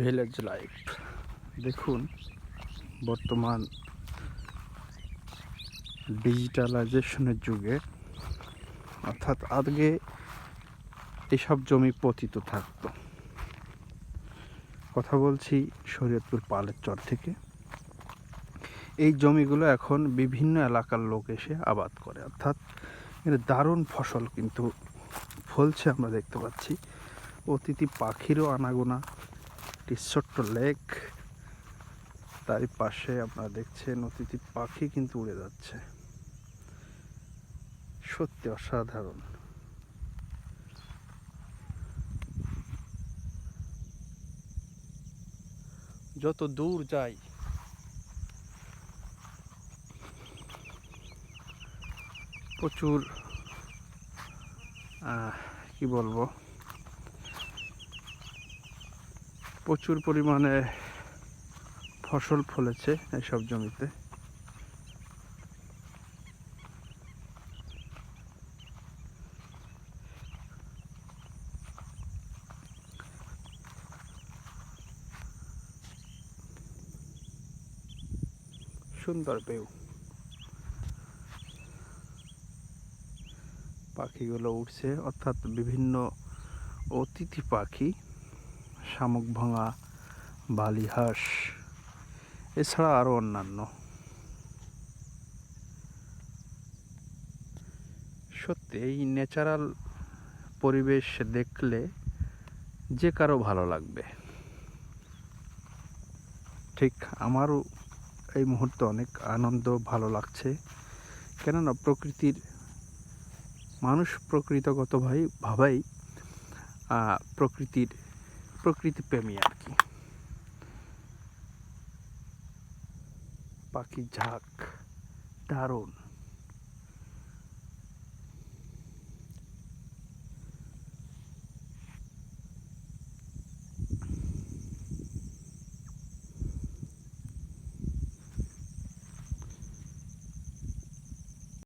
Village life দেখুন, বর্তমান ডিজিটালাইজেশনের যুগে, অর্থাৎ আগে এসব জমি পতিত থাকতো। কথা বলছি শরীয়তপুর পালের চর থেকে। এই জমিগুলো এখন বিভিন্ন এলাকার লোক এসে আবাদ করে। অর্থাৎ এর দারুণ ফসল কিন্তু ফলছে, আমরা দেখতে পাচ্ছি। অতিথি পাখিরও আনাগোনা। একটি ছোট্ট লেক। তারই পাশে আপনারা দেখছেন অতিথি পাখি কিন্তু উড়ে যাচ্ছে। সত্যি অসাধারণ। যত দূর যাই, প্রচুর কি বলব? প্রচুর পরিমাণে ফসল ফলেছে এসব জমিতে। সুন্দর পেউ পাখিগুলো উঠছে অর্থাৎ বিভিন্ন অতিথি পাখি শামুক ভাঙা বালিহাঁস এছাড়া আরও অন্যান্য। সত্যি, এই ন্যাচারাল পরিবেশ দেখলে যে কারও ভালো লাগবে। ঠিক আমারও এই মুহূর্তে অনেক আনন্দ, ভালো লাগছে। কেননা প্রকৃতির, মানুষ প্রকৃতগত ভাই, ভাবাই প্রকৃতির প্রকৃতি প্রেমী আর কি। পাখি ঝাঁক দারুণ।